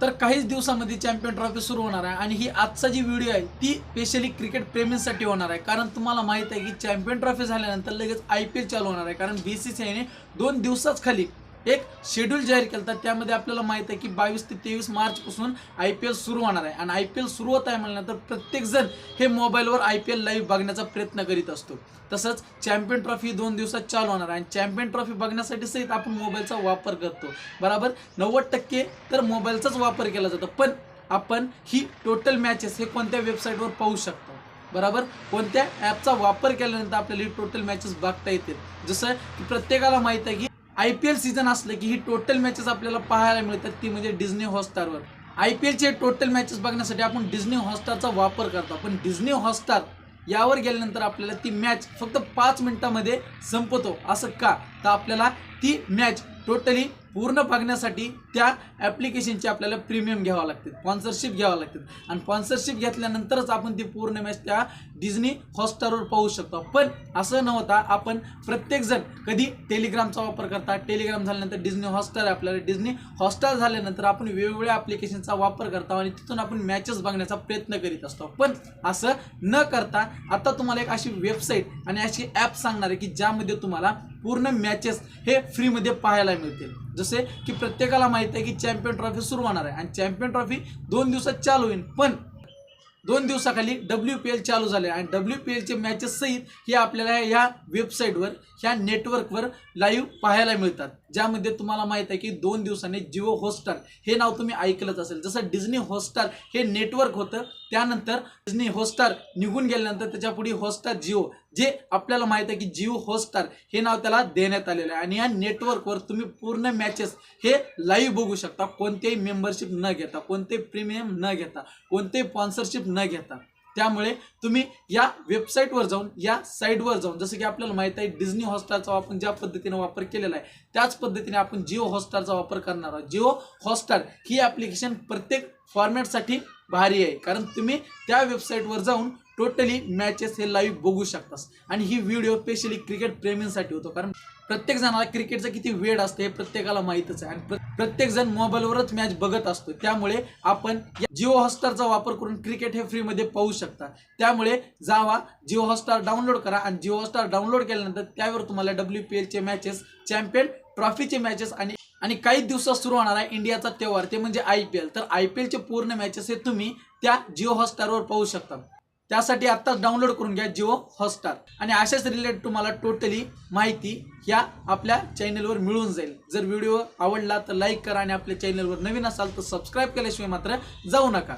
तर काहीच दिवसामध्ये चॅम्पियन ट्रॉफी सुरू होणार आहे आणि ही आजचा जी व्हिडिओ आहे ती स्पेशली क्रिकेट प्रेमींसाठी होणार आहे. कारण तुम्हाला माहीत आहे की चॅम्पियन ट्रॉफी झाल्यानंतर लगेच आय पी एल चालू होणार आहे. कारण बी सी सी आयने दोन दिवसाच खाली एक शेड्यूल जाहीर केलं तर त्यामध्ये आपल्याला माहीत आहे की बावीस ते तेवीस मार्चपासून आय पी एल सुरू होणार आहे. आणि आय पी एल सुरू होत आहे म्हणल्यानंतर प्रत्येकजण हे मोबाईलवर आय पी एल लाईव्ह बघण्याचा प्रयत्न करीत असतो. तसंच चॅम्पियन ट्रॉफी दोन दिवसात चालू होणार आहे. आणि चॅम्पियन ट्रॉफी बघण्यासाठी सहित आपण मोबाईलचा वापर करतो. बरोबर? नव्वद टक्के तर मोबाईलचाच वापर केला जातो. पण आपण ही टोटल मॅचेस हे कोणत्या वेबसाईटवर पाहू शकतो? बरोबर? कोणत्या ॲपचा वापर केल्यानंतर आपल्याला ही टोटल मॅचेस बघता येतील? जसं की प्रत्येकाला माहीत आहे की आय पी एल सीझन असलं की ही टोटल मॅचेस आपल्याला पाहायला मिळतात ती म्हणजे डिझनी हॉटस्टारवर आय पी एलचे टोटल मॅचेस बघण्यासाठी आपण डिझनी हॉटस्टारचा वापर करतो. पण डिझनी हॉटस्टार यावर गेल्यानंतर आपल्याला ती मॅच फक्त पाच मिनिटामध्ये संपतो. असं का? तर आपल्याला ती मॅच टोटली पूर्ण बघण्यासाठी त्या ॲप्लिकेशनची आपल्याला प्रीमियम घ्यावं लागते. स्पॉन्सरशिप घ्यावं लागते. आणि स्पॉन्सरशिप घेतल्यानंतरच आपण ती पूर्ण मॅच त्या डिझनी हॉटस्टारवर पाहू शकतो. पण असं न होता आपण प्रत्येकजण कधी टेलिग्रामचा वापर करता टेलिग्राम झाल्यानंतर डिझनी हॉटस्टार आपल्याला. डिझनी हॉटस्टार झाल्यानंतर आपण वेगवेगळ्या ॲप्लिकेशनचा वापर करतो आणि तिथून आपण मॅचेस बघण्याचा प्रयत्न करीत असतो. पण असं न करता आता तुम्हाला एक अशी वेबसाईट आणि अशी ॲप सांगणार आहे की ज्यामध्ये तुम्हाला पूर्ण मॅचेस हे फ्रीमध्ये पाहायला मिळतील. जसे की प्रत्येकाला माहीत आहे की चॅम्पियन ट्रॉफी सुरू होणार आहे. आणि चॅम्पियन ट्रॉफी दोन दिवसात चालू होईल. पण दोन दिवसाखाली डब्ल्यू पी एल चालू झाले आणि डब्ल्यू पी एलचे मॅचेस सहित हे आपल्याला ह्या वेबसाईटवर ह्या नेटवर्कवर लाईव्ह पाहायला मिळतात. ज्यामध्ये तुम्हाला माहीत आहे की दोन दिवसांनी जिओ हॉटस्टार हे नाव तुम्ही ऐकलंच असेल. जसं डिझनी हॉटस्टार हे नेटवर्क होतं त्यानंतर डिझनी हॉटस्टार निघून गेल्यानंतर त्याच्या पुढे हॉटस्टार जिओ जे आपल्याला माहीत आहे की जिओ हॉटस्टार हे नाव त्याला देण्यात आलेलं आहे. आणि या नेटवर्कवर तुम्ही पूर्ण मॅचेस हे लाईव्ह बघू शकता. कोणतेही मेंबरशिप न घेता कोणते प्रीमियम न घेता कोणते स्पॉन्सरशिप न घेता. त्यामुळे तुम्ही या वेबसाईटवर जाऊन या साईटवर जाऊन जसं की आपल्याला माहीत आहे डिझनी हॉस्टारचा आपण ज्या पद्धतीने वापर केलेला आहे त्याच पद्धतीने आपण जिओ हॉस्टारचा वापर करणार आहोत. जिओ हॉस्टार ही ॲप्लिकेशन प्रत्येक फॉर्मॅटसाठी भारी आहे. कारण तुम्ही त्या वेबसाईटवर जाऊन टोटली मॅचेस हे लाईव्ह बघू शकतास. आणि ही व्हिडिओ स्पेशली क्रिकेट प्रेमींसाठी होतो. कारण प्रत्येक जणाला क्रिकेटचं किती वेळ असते हे प्रत्येकाला माहीतच आहे. आणि प्रत्येक जण मोबाईलवरच मॅच बघत असतो. त्यामुळे आपण जिओ हॉटस्टारचा वापर करून क्रिकेट हे फ्रीमध्ये पाहू शकता. त्यामुळे जावा जिओ हॉटस्टार डाउनलोड करा. आणि जिओ हॉटस्टार डाउनलोड केल्यानंतर त्यावर तुम्हाला डब्ल्यू पी एलचे मॅचेस चॅम्पियन ट्रॉफीचे मॅचेस आणि आणि काही दिवसात सुरू होणार आहे इंडियाचा त्योहार. ते म्हणजे आय पी एल तर आय पी एलचे पूर्ण मॅचेस हे तुम्ही त्या जिओ हॉटस्टारवर पाहू शकता. त्यासाठी आत्ताच डाउनलोड करून घ्या जिओ हॉटस्टार. आणि अशाच रिलेटेड तुम्हाला टोटली माहिती ह्या आपल्या चॅनलवर मिळून जाईल. जर व्हिडिओ आवडला तर लाईक करा आणि आपल्या चॅनलवर नवीन असाल तर सबस्क्राईब केल्याशिवाय मात्र जाऊ नका.